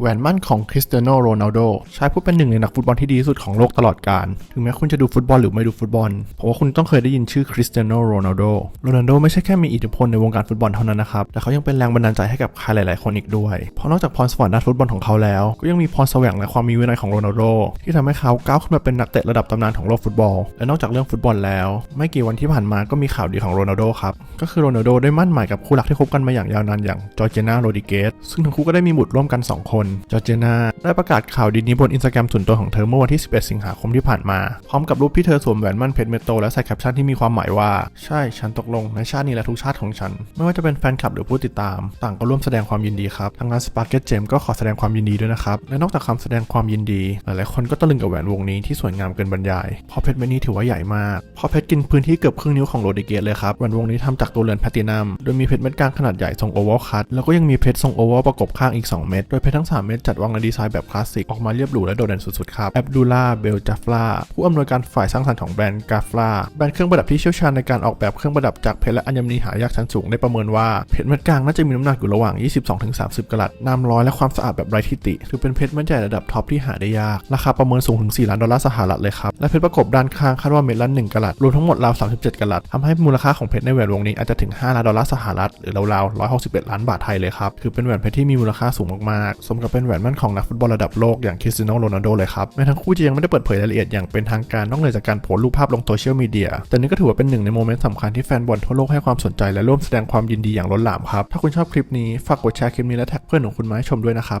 แหวนมั่นของคริสเตียโนโรนัลโดใช้ผู้เป็นหนึ่งในนักฟุตบอลที่ดีที่สุดของโลกตลอดกาลถึงแม้คุณจะดูฟุตบอลหรือไม่ดูฟุตบอลเพราะว่าคุณต้องเคยได้ยินชื่อคริสเตียโนโรนัลโดโรนัลโดไม่ใช่แค่มีอิทธิพลในวงการฟุตบอลเท่านั้นนะครับแต่เขายังเป็นแรงบันดาลใจให้กับใครหลาย ๆ คนอีกด้วย เพราะนอกจากพรสวรรค์ด้านฟุตบอลของเขาแล้ว ก็ยังมีพรแสวงและความมีวินัยของโรนัลโดที่ทำให้เขาก้าวขึ้นมาเป็นนักเตะระดับตำนานของโลกฟุตบอล และนอกจากเรื่องฟุตบอลแล้ว ไม่กี่วันที่ผ่านมาก็มีข่าวดีของโรนัลโดครับก็คือโรนัลโดได้มั่นหมายกับคู่รักที่คบกันมาอย่างยาวนานอย่างจอร์เจนาโรดิเกสซึ่งทั้งคู่ก็ได้มีบุตรร่วมกันสองคนจอร์เจนาได้ประกาศข่าวดีนี้บนอินสตาแกรมส่วนตัวของเธอเมื่อวันที่ 11 สิงหาคมที่ผ่านมา พร้อมกับรูปที่เธอสวมแหวนมั่นเพชรเมโตและใส่แคปชั่นที่มีความหมายว่า ใช่ฉันตกลงในชาตินี้และทุกชาติของฉัน ไม่ว่าจะเป็นแฟนคลับหรือผู้ติดตาม ต่างก็ร่วมแสดงความยินดีครับทางงานสปาร์เก็ตเจมก็ขอแสดงความยินดีด้วยนะครับและนอกจากคำแสดงความยินดี หลายๆคนก็ตะลึงกับแหวนวงนี้ที่สวยงามเกินบรรยายเพราะเพชรเม็ดนี้ถือว่าใหญ่มากเพราะเพชรกินพื้นที่เกือบครึ่งนิ้วของโรดิเกตเลยครับแหวนวงนี้ทำจากตัวเรือนแพลตินัมโดยมีเพชรเม็ดกลางขนาดใหญ่ทรงโอเวอร์คัตแล้วก็ยังมีเพชรทรงโอเวอร์ประกบข้างอีก 2 เม็ดโดยเพชรทั้ง3เม็ดจัดวางในดีไซน์แบบคลาสสิก ออกมาเรียบหรูและโดดเด่นสุดๆครับแอบดูล่าเบลจาฟลาผู้อำนวยการฝ่ายสร้างสรรค์ของแบรนด์กาฟลาแบรนด์เครื่องประดับที่เชี่ยวชาญในการออกแบบเครื่องประดับจากเพชรและอัญมณีหายากชั้นสูงได้ประเมินว่าเพชรเม็ดกลางน่าจะมีน้ำหนักอยู่ระหว่าง 22-30 กรัตน้ำร้อยและความสะอาดแบบไร้ที่ติถือเป็นเพชรเม็ดใหญ่ระดับท็อปที่หาได้ยากราคาประเมินสูงถึง 4 ล้านดอลลาร์สหรัฐเลยครับและเพชรประกบด้านข้างคาดว่าเม็ดละ1กรัตรวมทั้งหมดราว 37 กรัตทำให้มูลค่าของเพชรในแหวนวงนี้อาจจะถึง 5 ล้านดอลลาร์สหรัฐหรือราวๆ161 ล้านบาทไทยเลยครับถือเป็นแหวนเพชรที่มีมูลค่าสูงมากๆสมกับเป็นแหวนมั่นของนักฟุตบอลระดับโลกอย่างคริสเตียโนโรนัลโดเลยครับแม้ทั้งคู่จะยังไม่ได้เปิดเผยรายละเอียดอย่างเป็นทางการนอกเหนือจากการโพสต์รูปภาพลงโซเชียลมีเดียแต่นี่ก็ถือว่าเป็นหนึ่งในโมเมนต์สำคัญที่แฟนบอลทั่วโลกให้ความสนใจและร่วมแสดงความยินดีอย่างล้นหลามครับถ้าคุณชอบคลิปนี้ฝากกดแชร์คลิปนี้และแท็กเพื่อนของคุณมาให้ชมด้วยนะครับ